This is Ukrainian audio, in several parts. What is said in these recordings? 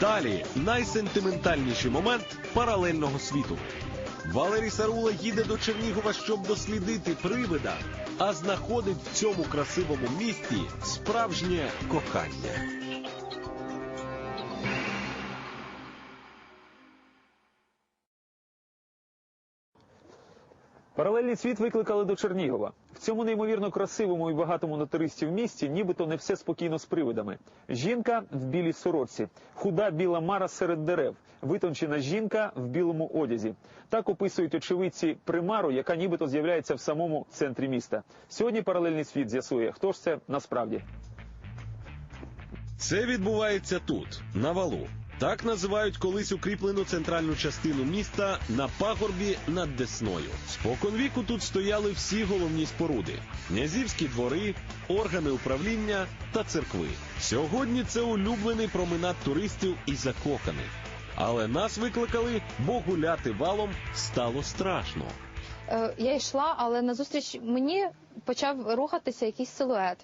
Далі найсентиментальніший момент паралельного світу. Валерій Сарула їде до Чернігова, щоб дослідити привида, а знаходить в цьому красивому місті справжнє кохання. Паралельний світ викликали до Чернігова. В цьому неймовірно красивому і багатому на туристів місті нібито не все спокійно з привидами. Жінка в білій сорочці, худа біла мара серед дерев, витончена жінка в білому одязі. Так описують очевидці примару, яка нібито з'являється в самому центрі міста. Сьогодні паралельний світ з'ясує, хто ж це насправді. Це відбувається тут, на валу. Так називають колись укріплену центральну частину міста на пагорбі над Десною. Споконвіку тут стояли всі головні споруди: князівські двори, органи управління та церкви. Сьогодні це улюблений променад туристів і закоханих. Але нас викликали, бо гуляти валом стало страшно. Е, Я йшла, але назустріч мені почав рухатися якийсь силует.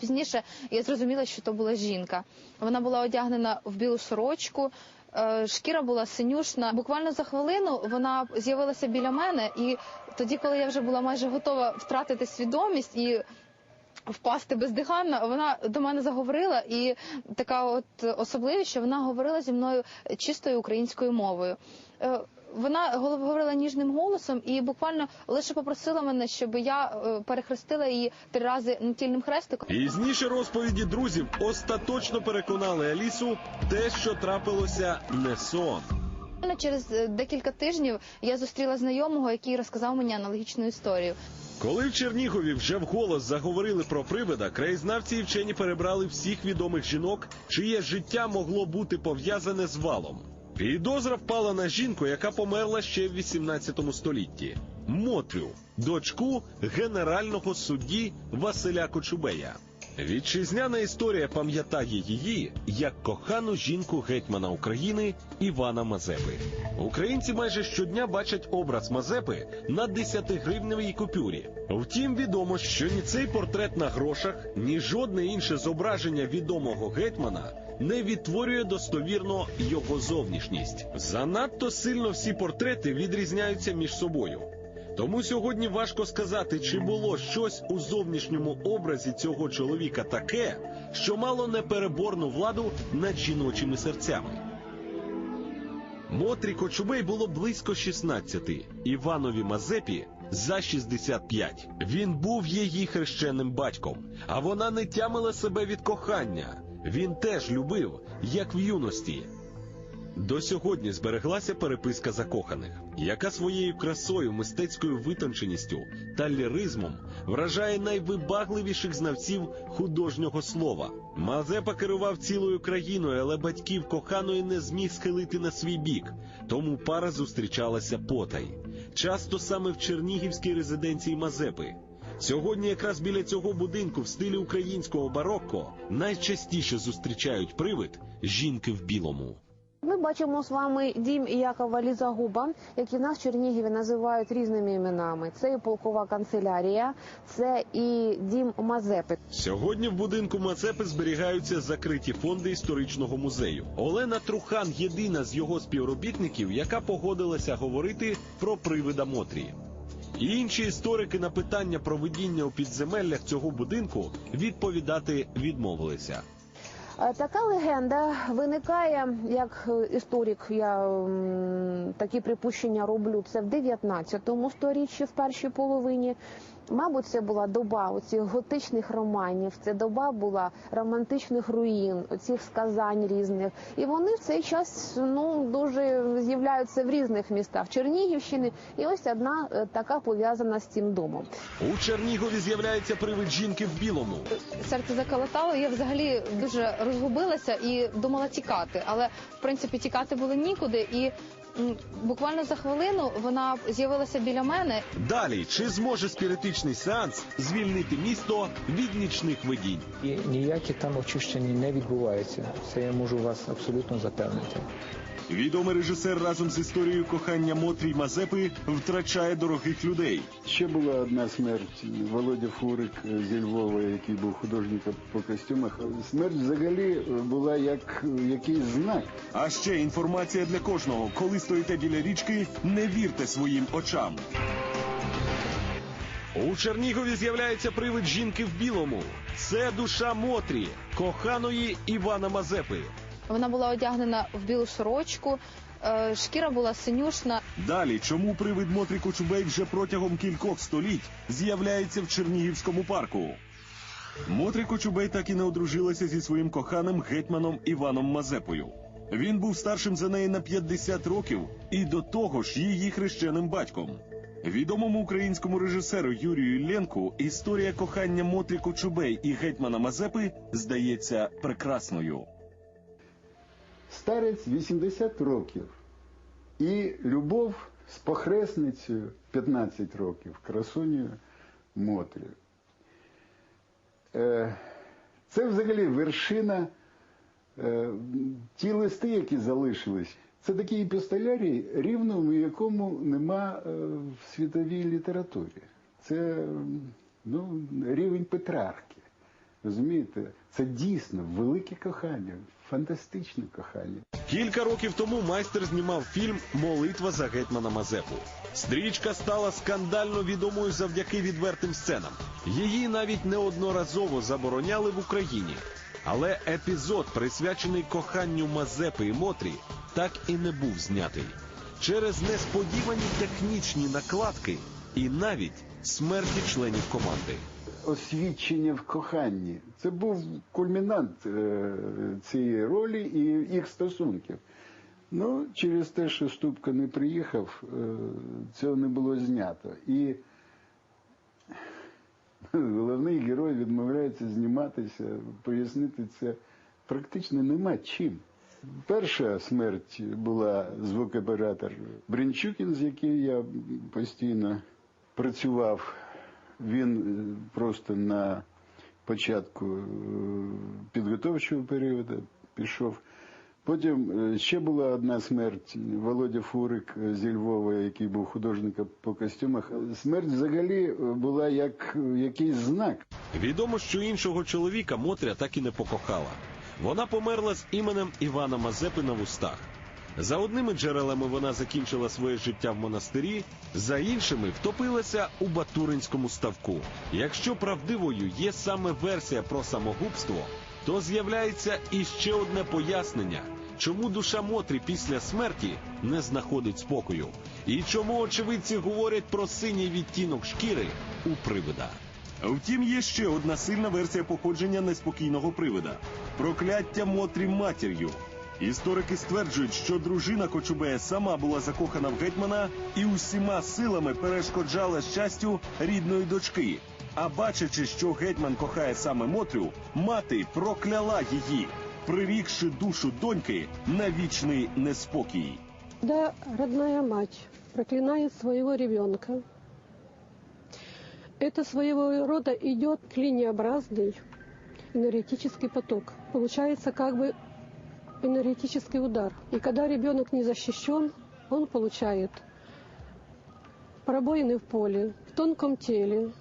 Пізніше я зрозуміла, що то була жінка. Вона була одягнена в білу сорочку, е, шкіра була синюшна. Буквально за хвилину вона з'явилася біля мене, і тоді, коли я вже була майже готова втратити свідомість і впасти бездиханно, вона до мене заговорила, і така от особливість, що вона говорила зі мною чистою українською мовою. Е, Вона говорила ніжним голосом і буквально лише попросила мене, щоб я е, перехрестила її три рази натільним хрестиком. Пізніше розповіді друзів остаточно переконали Алісу, те, що трапилося, не сон. Через е, декілька тижнів я зустріла знайомого, який розказав мені аналогічну історію. Коли в Чернігові вже вголос заговорили про привида, краєзнавці і вчені перебрали всіх відомих жінок, чиє життя могло бути пов'язане з валом. Підозра впала на жінку, яка померла ще в 18 столітті. Мотрю, дочку генерального судді Василя Кочубея. Вітчизняна історія пам'ятає її як кохану жінку гетьмана України Івана Мазепи. Українці майже щодня бачать образ Мазепи на 10-гривневій купюрі. Втім, відомо, що ні цей портрет на грошах, ні жодне інше зображення відомого гетьмана не відтворює достовірно його зовнішність. Занадто сильно всі портрети відрізняються між собою. Тому сьогодні важко сказати, чи було щось у зовнішньому образі цього чоловіка таке, що мало непереборну владу над жіночими серцями. Мотрі Кочубей було близько 16, Іванові Мазепі за 65. Він був її хрещеним батьком, а вона не тямила себе від кохання. Він теж любив, як в юності. До сьогодні збереглася переписка закоханих, яка своєю красою, мистецькою витонченістю та ліризмом вражає найвибагливіших знавців художнього слова. Мазепа керував цілою країною, але батьків коханої не зміг схилити на свій бік, тому пара зустрічалася потай. Часто саме в Чернігівській резиденції Мазепи. Сьогодні якраз біля цього будинку в стилі українського барокко найчастіше зустрічають привид жінки в білому. Ми бачимо з вами дім Якова Лізагуба, який нас в Чернігові називають різними іменами. Це і полкова канцелярія, це і дім Мазепи. Сьогодні в будинку Мацепи зберігаються закриті фонди історичного музею. Олена Трухан єдина з його співробітників, яка погодилася говорити про привида Мотрі. І інші історики на питання про видіння у підземеллях цього будинку відповідати відмовилися. Е, Така легенда виникає як е, історик. Я такі припущення роблю. Це в 19 сторіччі, в першій половині. Мабуть, це була доба оцих готичних романів. Це доба була романтичних руїн, оцих сказань різних. І вони в цей час ну дуже з'являються в різних містах Чернігівщини. І ось одна е, така пов'язана з цим домом. У Чернігові з'являється привид жінки в білому. Серце заколотало. Я взагалі дуже розгубилася і думала тікати. Але в принципі тікати було нікуди. І буквально за хвилину вона з'явилася біля мене. Далі, чи зможе спіритичний сеанс звільнити місто від нічних видінь? І ніякі там очищення не відбуваються. Це я можу вас абсолютно запевнити. Відомий режисер разом з історією кохання Мотрі Мазепи втрачає дорогих людей. Ще була одна смерть Володя Фурик зі Львова, який був художником по костюмах. Смерть взагалі була як якийсь знак. А ще інформація для кожного. Коли стоїте біля річки, не вірте своїм очам. У Чернігові з'являється привид жінки в білому. Це душа Мотрі, коханої Івана Мазепи. Вона була одягнена в білу сорочку, е, шкіра була синюшна. Далі, чому привид Мотрі Кочубей вже протягом кількох століть з'являється в Чернігівському парку? Мотрі Кочубей так і не одружилася зі своїм коханим гетьманом Іваном Мазепою. Він був старшим за неї на 50 років і до того ж її хрещеним батьком. Відомому українському режисеру Юрію Ілленку історія кохання Мотрі Кочубей і гетьмана Мазепи здається прекрасною. Старець 80 років. І любов з похресницею 15 років, красунею Мотрію. Е, Це взагалі вершина ті листи, які залишились. Це такий епістолярій, рівно в якому нема е, в світовій літературі. Це ну, рівень Петрарки. Розумієте? Це дійсно велике кохання, фантастичне кохання. Кілька років тому майстер знімав фільм Молитва за гетьмана Мазепу. Стрічка стала скандально відомою завдяки відвертим сценам. Її навіть неодноразово забороняли в Україні. Але епізод, присвячений коханню Мазепи і Мотрі, так і не був знятий через несподівані технічні накладки і навіть смерті членів команди. Освідчення в коханні. Це був кульмінант е, цієї ролі і їх стосунків. Ну, через те, що Ступка не приїхав, е, цього не було знято. І головний герой відмовляється зніматися, пояснити це практично нема чим. Перша смерть була звукоператор Бринчукін, з яким я постійно працював. Він е, просто на початку е, підготовчого періоду пішов. Потім е, ще була одна смерть Володя Фурик зі Львова, який був художником по костюмах. Смерть взагалі була як якийсь знак. Відомо, що іншого чоловіка Мотря так і не покохала. Вона померла з іменем Івана Мазепи на вустах. За одними джерелами вона закінчила своє життя в монастирі, за іншими втопилася у Батуринському ставку. Якщо правдивою є саме версія про самогубство, то з'являється іще одне пояснення, чому душа Мотрі після смерті не знаходить спокою, і чому очевидці говорять про синій відтінок шкіри у привида. Втім, є ще одна сильна версія походження неспокійного привида прокляття Мотрі матір'ю. Історики стверджують, що дружина Кочубея сама була закохана в гетьмана і усіма силами перешкоджала щастю рідної дочки. А бачачи, що гетьман кохає саме Мотрю, мати прокляла її, прирікши душу доньки на вічний неспокій. Когда родная мать проклинает своего ребенка, это своего рода идет клинеобразный энергетический поток. Получается как бы энергетический удар. И когда ребенок не защищен, он получает пробоины в поле, в тонком теле,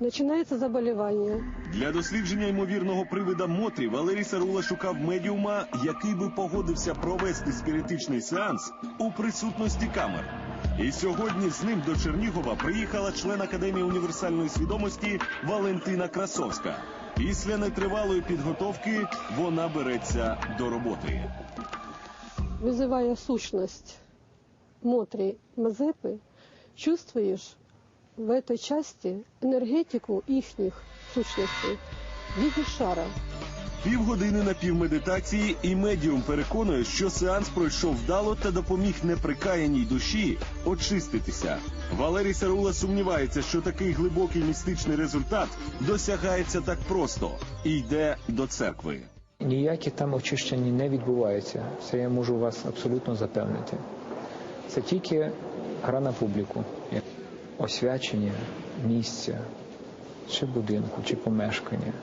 начинается заболевание. Для дослідження ймовірного привида Мотрі Валерій Сарула шукав медіума, який би погодився провести спіритичний сеанс у присутності камер. І сьогодні з ним до Чернігова приїхала член Академії універсальної свідомості Валентина Красовська. Після нетривалої підготовки вона береться до роботи. Вызывая сущность Мотри Мазепы, чувствуешь в этой части энергетику ихних сущностей в виде шара. Півгодини на півмедитації, і медіум переконує, що сеанс пройшов вдало та допоміг неприкаяній душі очиститися. Валерій Сарула сумнівається, що такий глибокий містичний результат досягається так просто і йде до церкви. Ніякі там очищення не відбуваються. Це я можу вас абсолютно запевнити. Це тільки гра на публіку, освячення місця, чи будинку, чи помешкання.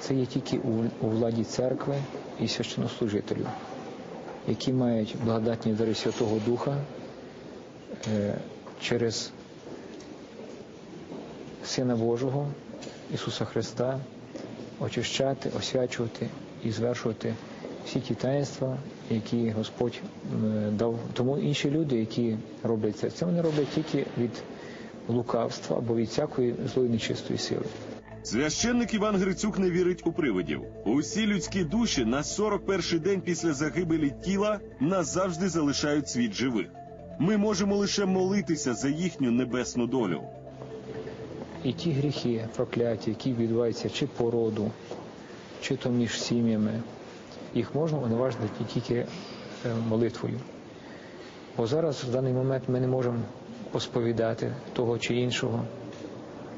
Це є тільки у, владі церкви і священнослужителів, які мають благодатні дари Святого Духа е, через Сина Божого Ісуса Христа очищати, освячувати і звершувати всі ті таїнства, які Господь дав. Тому інші люди, які роблять це, це вони роблять тільки від лукавства або від всякої злої нечистої сили. Священник Іван Грицюк не вірить у привидів. Усі людські душі на 41-й день після загибелі тіла назавжди залишають світ живих. Ми можемо лише молитися за їхню небесну долю. І ті гріхи, прокляття, які відбуваються чи по роду, чи то між сім'ями, їх можна уневажити тільки е, молитвою. Бо зараз в даний момент ми не можемо посповідати того чи іншого,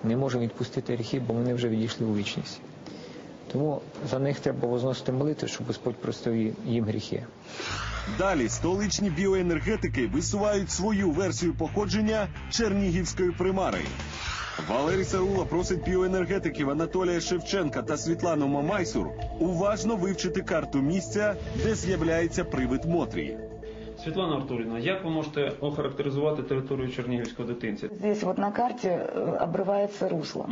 не можемо відпустити гріхи, бо вони вже відійшли у вічність. Тому за них треба возносити молитви, щоб Господь простив їм гріхи. Далі столичні біоенергетики висувають свою версію походження Чернігівської примари. Валерій Сарула просить біоенергетиків Анатолія Шевченка та Світлану Мамайсур уважно вивчити карту місця, де з'являється привид Мотрі. Світлана Артурівна, як ви можете охарактеризувати територію Чернігівського дитинця? Здесь вот на карте э, обрывается русло.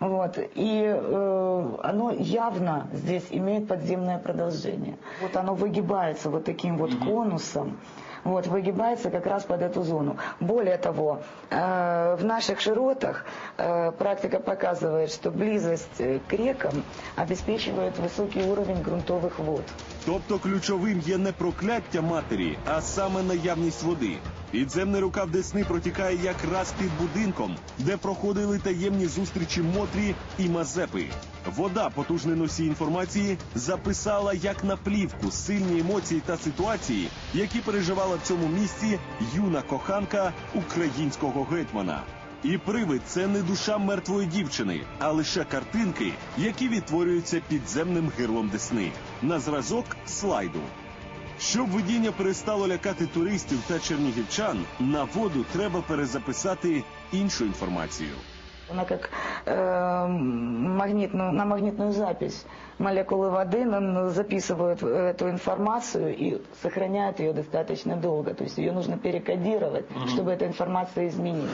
Вот. И э, оно явно здесь имеет подземное продолжение. Вот оно выгибается вот таким вот конусом. Вот, выгибается как раз под эту зону. Более того, э, в наших широтах э, практика показывает, что близость э, к рекам обеспечивает высокий уровень грунтовых вод. Тобто ключовим є не прокляття матері, а саме наявність води. Підземний рукав Десни протікає якраз під будинком, де проходили таємні зустрічі Мотрі і Мазепи. Вода, потужний носій інформації, записала як на плівку сильні емоції та ситуації, які переживала в цьому місці юна коханка українського гетьмана. І привид це не душа мертвої дівчини, а лише картинки, які відтворюються підземним гирлом Десни. На зразок слайду. Щоб видіння перестало лякати туристів та чернігівчан, на воду треба перезаписати іншу інформацію. Она как э, магнитную, на магнитную запись молекулы воды записывают эту информацию и сохраняют ее достаточно долго. То есть ее нужно перекодировать, чтобы эта информация изменилась.